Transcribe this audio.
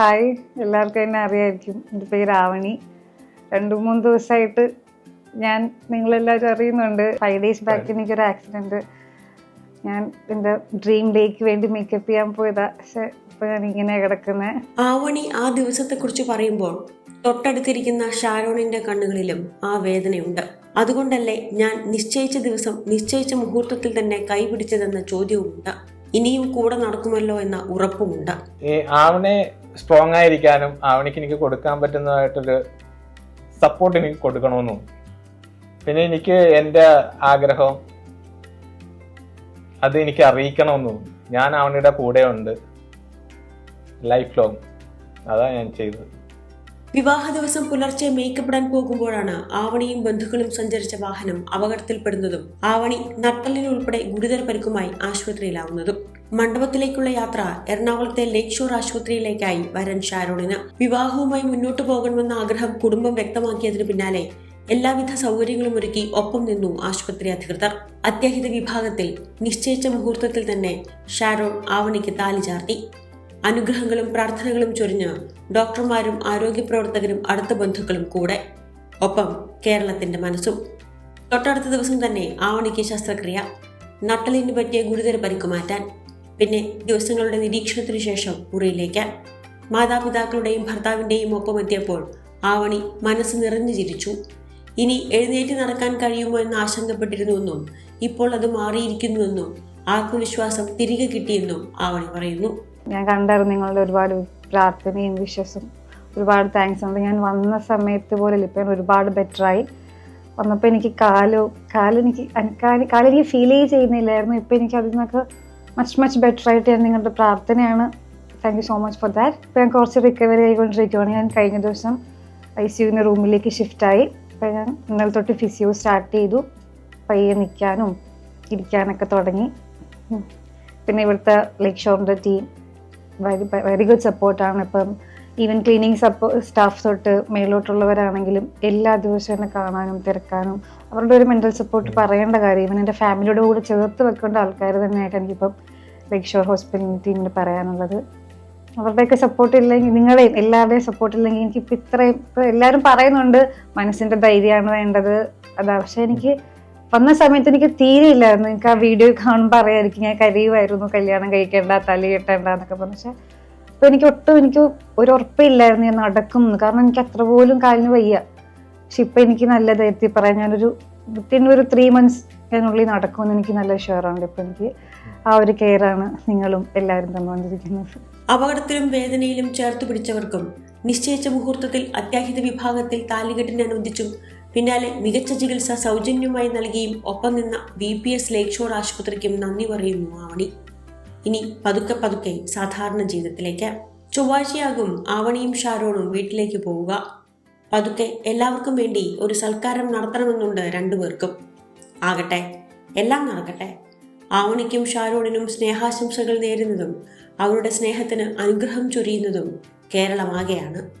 Hi എല്ലാവർക്കും എന്നെ അറിയായിരിക്കും. എന്റെ പേര് ആവണി രണ്ടു മൂന്ന് ദിവസമായിട്ട് ഞാൻ നിങ്ങളെല്ലാവരും അറിയുന്നുണ്ട്. ഫൈവ് ഡേയ്സ് ബാക്ക് എനിക്കൊരു ആക്സിഡന്റ് ഞാൻ എന്റെ ഡ്രീം ഡേക്ക് വേണ്ടി മേക്കപ്പ് ചെയ്യാൻ പോയതാ. പക്ഷെ ഇപ്പൊ ഞാൻ ഇങ്ങനെ കിടക്കുന്നത് ആവണി ആ ദിവസത്തെ കുറിച്ച് പറയുമ്പോൾ തൊട്ടടുത്തിരിക്കുന്ന ഷാരോണിന്റെ കണ്ണുകളിലും ആ വേദനയുണ്ട്. അതുകൊണ്ടല്ലേ ഞാൻ നിശ്ചയിച്ച ദിവസം നിശ്ചയിച്ച മുഹൂർത്തത്തിൽ തന്നെ കൈപിടിച്ചതെന്ന ചോദ്യവുമുണ്ട്. ഇനിയും കൂടെ നടക്കുമല്ലോ എന്ന ഉറപ്പുമുണ്ട്. ഈ ആവണെ സ്ട്രോങ് ആയിരിക്കാനും അവനിക്ക് എനിക്ക് കൊടുക്കാൻ പറ്റുന്നതായിട്ടൊരു സപ്പോർട്ട് എനിക്ക് കൊടുക്കണമെന്നും. പിന്നെ എനിക്ക് എന്റെ ആഗ്രഹം അത് എനിക്ക് അറിയിക്കണമെന്നും. ഞാൻ ആവണിയുടെ കൂടെ ഉണ്ട് ലൈഫ് ലോങ് അതാണ് ഞാൻ ചെയ്തത്. വിവാഹ ദിവസം പുലർച്ചെ മേക്കപ്പ് ഇടാൻ പോകുമ്പോഴാണ് ആവണിയും ബന്ധുക്കളും സഞ്ചരിച്ച വാഹനം അപകടത്തിൽപ്പെടുന്നതും ആവണി നട്ടലിനുൾപ്പെടെ ഗുരുതര പരിക്കുമായി ആശുപത്രിയിലാവുന്നതും. മണ്ഡപത്തിലേക്കുള്ള യാത്ര എറണാകുളത്തെ ലേക്ക് ഷോർ ആശുപത്രിയിലേക്കായി വരൻ ഷാരോണിന്. വിവാഹവുമായി മുന്നോട്ടു പോകണമെന്ന ആഗ്രഹം കുടുംബം വ്യക്തമാക്കിയതിനു പിന്നാലെ എല്ലാവിധ സൗകര്യങ്ങളും ഒരുക്കി ഒപ്പം നിന്നു ആശുപത്രി അധികൃതർ. അത്യാഹിത വിഭാഗത്തിൽ നിശ്ചയിച്ച മുഹൂർത്തത്തിൽ തന്നെ ഷാരോൺ ആവണിക്ക് താലി ചാർത്തി. അനുഗ്രഹങ്ങളും പ്രാർത്ഥനകളും ചൊരിഞ്ഞ് ഡോക്ടർമാരും ആരോഗ്യ പ്രവർത്തകരും അടുത്ത ബന്ധുക്കളും കൂടെ. ഒപ്പം കേരളത്തിന്റെ മനസ്സും. തൊട്ടടുത്ത ദിവസം തന്നെ ആവണിക്ക് ശസ്ത്രക്രിയ. നട്ടലിന് പറ്റിയ ഗുരുതര പരിക്ക് മാറ്റാൻ. പിന്നെ ദിവസങ്ങളുടെ നിരീക്ഷണത്തിനു ശേഷം മുറിയിലേക്ക്. മാതാപിതാക്കളുടെയും ഭർത്താവിന്റെയും ഒപ്പം എത്തിയപ്പോൾ ആവണി മനസ്സ് നിറഞ്ഞു ചിരിച്ചു. ഇനി എഴുന്നേറ്റ് നടക്കാൻ കഴിയുമോ എന്ന് ആശങ്കപ്പെട്ടിരുന്നുവെന്നും ഇപ്പോൾ അത് മാറിയിരിക്കുന്നുവെന്നും ആത്മവിശ്വാസം തിരികെ കിട്ടിയെന്നും ആവണി പറയുന്നു. ഞാൻ കണ്ടായിരുന്നു നിങ്ങളുടെ ഒരുപാട് പ്രാർത്ഥനയും വിശ്വസും ഒരുപാട് താങ്ക്സ് ഉണ്ട്. ഞാൻ വന്ന സമയത്ത് പോലെ ഇപ്പം ഒരുപാട് ബെറ്ററായി വന്നപ്പോൾ എനിക്ക് കാലോ കാലെനിക്ക് കാൽ കാലെനിക്ക് ഫീൽ ചെയ്യുന്നില്ലായിരുന്നു. ഇപ്പം എനിക്ക് അതിൽ നിന്നൊക്കെ മച്ച് മച്ച് ബെറ്റർ ആയിട്ട് ഞാൻ നിങ്ങളുടെ പ്രാർത്ഥനയാണ്. Thank you so much for that ഇപ്പം ഞാൻ കുറച്ച് റിക്കവറി ആയിക്കൊണ്ടിരിക്കുകയാണ് ഞാൻ കഴിഞ്ഞ ദിവസം ഐ സി യുവിന്റെ റൂമിലേക്ക് ഷിഫ്റ്റായി അപ്പം ഞാൻ ഇന്നലെ തൊട്ട് ഫിസിയോ സ്റ്റാർട്ട് ചെയ്തു. പയ്യെ നിൽക്കാനും ഇരിക്കാനൊക്കെ തുടങ്ങി. പിന്നെ ഇവിടുത്തെ ലൈക്ക് ഷോറിന്റെ ടീം വെരി വെരി ഗുഡ് സപ്പോർട്ടാണ് ഇപ്പം ഈവൻ ക്ലീനിങ് സപ്പോ സ്റ്റാഫ് തൊട്ട് മേലോട്ടുള്ളവരാണെങ്കിലും എല്ലാ ദിവസവും എന്നെ കാണാനും തിരക്കാനും അവരുടെ ഒരു മെന്റൽ സപ്പോർട്ട് പറയേണ്ട കാര്യം ഈവൻ എന്റെ ഫാമിലിയുടെ കൂടെ ചേർത്ത് വെക്കേണ്ട ആൾക്കാർ തന്നെയായിട്ട് എനിക്കിപ്പം ലൈക് ഷോർ ഹോസ്പിറ്റൽ ടീമിന് പറയാനുള്ളത്. അവരുടെയൊക്കെ സപ്പോർട്ട് ഇല്ലെങ്കിൽ നിങ്ങളെയും എല്ലാവരുടെയും സപ്പോർട്ട് ഇല്ലെങ്കിൽ എനിക്കിപ്പോൾ ഇത്രയും ഇപ്പോൾ എല്ലാവരും പറയുന്നുണ്ട് മനസ്സിന്റെ ധൈര്യമാണ് വേണ്ടത്. അതാ പക്ഷേ എനിക്ക് വന്ന സമയത്ത് എനിക്ക് തീരെ ഇല്ലായിരുന്നു. എനിക്ക് ആ വീഡിയോ കാണുമ്പോൾ അറിയാമായിരിക്കും ഞാൻ കരയുമായിരുന്നു കല്യാണം കഴിക്കേണ്ട തലി കെട്ടേണ്ട എന്നൊക്കെ പറഞ്ഞു. പക്ഷെ അപ്പൊ എനിക്ക് ഒട്ടും എനിക്ക് ഒരു ഉറപ്പില്ലായിരുന്നു ഞാൻ നടക്കും കാരണം എനിക്ക് അത്ര പോലും കാലിന് വയ്യ. പക്ഷെ ഇപ്പൊ എനിക്ക് നല്ല ധൈര്യത്തിൽ പറയാം ഞാനൊരു വിത്തിൻ ഒരു ത്രീ മന്ത്സ് ഞാനുള്ളിൽ നടക്കുമെന്ന് എനിക്ക് നല്ല ഷുവറാണ് ഇപ്പൊ എനിക്ക് ആ ഒരു കെയറാണ് നിങ്ങളും എല്ലാവരും തന്നുകൊണ്ടിരിക്കുന്നത്. അപകടത്തിലും വേദനയിലും ചേർത്ത് പിടിച്ചവർക്കും നിശ്ചയിച്ച മുഹൂർത്തത്തിൽ അത്യാഹിത വിഭാഗത്തിൽ താലികെട്ടിന് അനുവദിച്ചും പിന്നാലെ മികച്ച ചികിത്സ സൗജന്യമായി നൽകിയും ഒപ്പം നിന്ന V P S lake shore ആശുപത്രിക്കും നന്ദി പറയുന്നു ആവണി. ഇനി പതുക്കെ പതുക്കെ സാധാരണ ജീവിതത്തിലേക്ക്. ചൊവ്വാഴ്ചയാകും ആവണിയും ഷാരോണും വീട്ടിലേക്ക് പോവുക. പതുക്കെ എല്ലാവർക്കും വേണ്ടി ഒരു സൽക്കാരം നടത്തണമെന്നുണ്ട് രണ്ടുപേർക്കും. ആകട്ടെ എല്ലാം നടക്കട്ടെ. ആവണിക്കും ഷാരോണിനും സ്നേഹാശംസകൾ നേരുന്നതും അവരുടെ സ്നേഹത്തിന് അനുഗ്രഹം ചൊരിയുന്നതും കേരളമാകെയാണ്.